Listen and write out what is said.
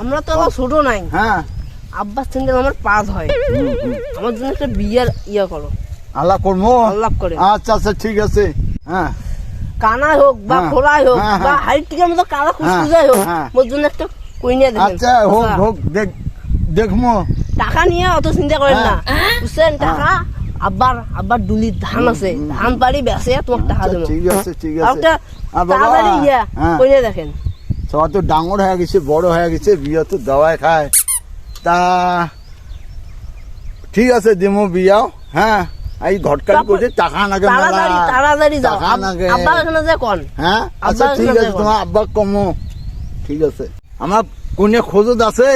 আমরা তো আমার ছোট নাই। হ্যাঁ। আব্বাস সিঙ্গেল আমার পাস হয়। আমার জন্য একটা বিয়ের ইয়ে করো। আল্লাহ করব আল্লাহ করে। আচ্ছা আচ্ছা ঠিক আছে। হ্যাঁ। কানাই হোক বা হ্যাঁ, খোলাই হোক হ্যাঁ, বা হ্যাঁ। হাইট টিকের মতো কালা হ্যাঁ, খুশখুশাই হোক হ্যাঁ। মোর জন্য একটা কইনিয়া দেবেন। আচ্ছা হোক হোক দেখ দেখব টাকা নিয়ে অত চিন্তা করেন না। হ্যাঁ। বুঝছেন টাকা আব্বার আব্বার ডুলির ধান আছে। ধান পাড়ি বেচে তোমাকে টাকা আচ্ছা, দেবো। ঠিক আছে ঠিক আছে। আর বাবা, ইয়া হ্যাঁ। কইনে দেখেন। সবাই তো ডাঙর হয়ে গেছে বড় হয়ে গেছে বিয়ে তো দাওয়ায় খায়। তা ঠিক আছে দিমু বিয়াও হ্যাঁ? এই ঘটকা করছে টাকা নাগে মেলা। তাড়াতাড়ি তাড়াতাড়ি যাও। টাকা এখানে যে কোন? হ্যাঁ? আচ্ছা ঠিক আছে। তোমার আব্বা কমো। ঠিক আছে। আমার কোনে খোঁজত আছে?